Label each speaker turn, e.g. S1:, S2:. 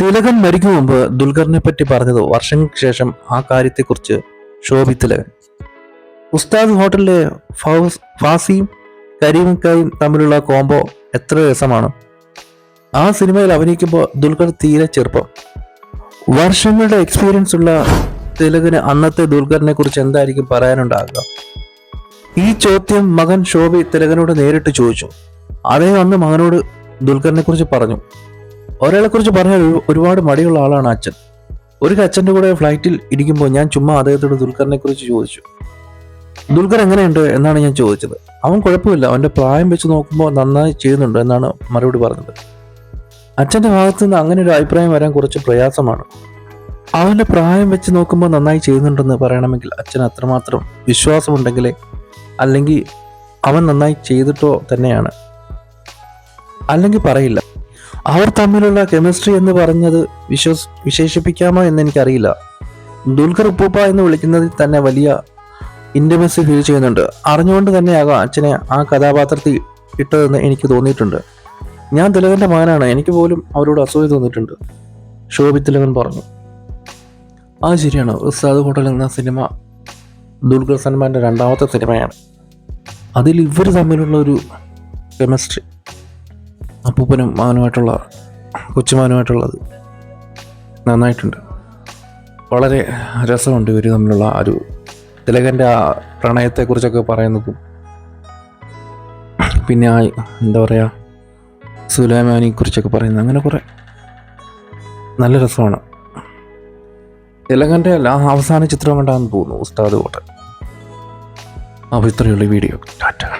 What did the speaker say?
S1: തിലകൻ മരിക്കും മുമ്പ് ദുൽഖറിനെ പറ്റി പറഞ്ഞത് വർഷങ്ങൾക്ക് ശേഷം ആ കാര്യത്തെക്കുറിച്ച് ശോഭി തിലകൻ. ഉസ്താദ് ഹോട്ടലിലെ ഫൗസ് ഫാസിയും കരീമക്കായും തമ്മിലുള്ള കോംബോ എത്ര രസമാണ്. ആ സിനിമയിൽ അഭിനയിക്കുമ്പോൾ ദുൽഖർ തീരെ ചെറുപ്പം. വർഷങ്ങളുടെ എക്സ്പീരിയൻസ് ഉള്ള തിലകന് അന്നത്തെ ദുൽഖറിനെ കുറിച്ച് എന്തായിരിക്കും പറയാനുണ്ടാകുക ഈ ചോദ്യം മകൻ ശോഭി തിലകനോട് നേരിട്ട് ചോദിച്ചു. അദ്ദേഹം അന്ന് മകനോട് ദുൽഖറിനെ കുറിച്ച് പറഞ്ഞു. ഒരാളെ കുറിച്ച് പറഞ്ഞാൽ ഒരുപാട് മടിയുള്ള ആളാണ് അച്ഛൻ. ഒരു അച്ഛന്റെ കൂടെ ഫ്ലൈറ്റിൽ ഇരിക്കുമ്പോൾ ഞാൻ ചുമ്മാ അദ്ദേഹത്തോട് ദുൽഖറിനെ കുറിച്ച് ചോദിച്ചു. ദുൽഖർ എങ്ങനെയുണ്ട്? എന്നാണ് ഞാൻ ചോദിച്ചത്. അവൻ കുഴപ്പമില്ല. അവന്റെ പ്രായം വെച്ച് നോക്കുമ്പോൾ നന്നായി ചെയ്യുന്നുണ്ട് എന്നാണ് മറുപടി പറഞ്ഞത്. അച്ഛന്റെ ഭാഗത്തു നിന്ന് അങ്ങനെ ഒരു അഭിപ്രായം വരാൻ കുറച്ച് പ്രയാസമാണ്. അവന്റെ പ്രായം വെച്ച് നോക്കുമ്പോൾ നന്നായി ചെയ്യുന്നുണ്ടെന്ന് പറയണമെങ്കിൽ അച്ഛൻ അത്രമാത്രം വിശ്വാസമുണ്ടെങ്കിലേ അല്ലെങ്കിൽ അവൻ നന്നായി ചെയ്തിട്ടോ തന്നെയാണ്. അല്ലെങ്കിൽ പറയില്ല. അവർ തമ്മിലുള്ള കെമിസ്ട്രി എന്ന് പറഞ്ഞത് വിശ്വസ് വിശേഷിപ്പിക്കാമോ എന്ന് എനിക്കറിയില്ല ദുൽഖർ ഉപ്പൂപ്പ എന്ന് വിളിക്കുന്നതിൽ തന്നെ വലിയ ഇന്റമസി ഫീൽ ചെയ്യുന്നുണ്ട്. അറിഞ്ഞുകൊണ്ട് തന്നെയാകാം അച്ഛനെ ആ കഥാപാത്രത്തിൽ ഇട്ടതെന്ന് എനിക്ക് തോന്നിയിട്ടുണ്ട്. ഞാൻ തിലകന്റെ മകനാണ്. എനിക്ക് പോലും അവരോട് അസൂയ തോന്നിയിട്ടുണ്ട്. ശോഭി തിലകൻ പറഞ്ഞു. അത് ശരിയാണ്. ഉസ്താദ് ഹോട്ടൽ എന്ന സിനിമ ദുൽഖർ സൽമാന്റെ രണ്ടാമത്തെ സിനിമയാണ്. അതിൽ ഇവർ തമ്മിലുള്ള ഒരു കെമിസ്ട്രി. അപ്പൂപ്പനും മാനുമായിട്ടുള്ള കൊച്ചുമാനുമായിട്ടുള്ളത് നന്നായിട്ടുണ്ട്. വളരെ രസമുണ്ട് ഇവർ തമ്മിലുള്ള ഒരു തിലകന്റെ ആ പ്രണയത്തെക്കുറിച്ചൊക്കെ പറയുന്നതും. പിന്നെ ആ എന്താ പറയുക സുലൈമാനിയെക്കുറിച്ചൊക്കെ പറയുന്നത് അങ്ങനെ കുറേ നല്ല രസമാണ്. തിലകന്റെ അവസാന ചിത്രം കണ്ടാന്ന് തോന്നുന്നു ഉസ്താദ് കോട്ടെ. അപ്പോൾ ഇത്രയുള്ള വീഡിയോ. ടാറ്റ.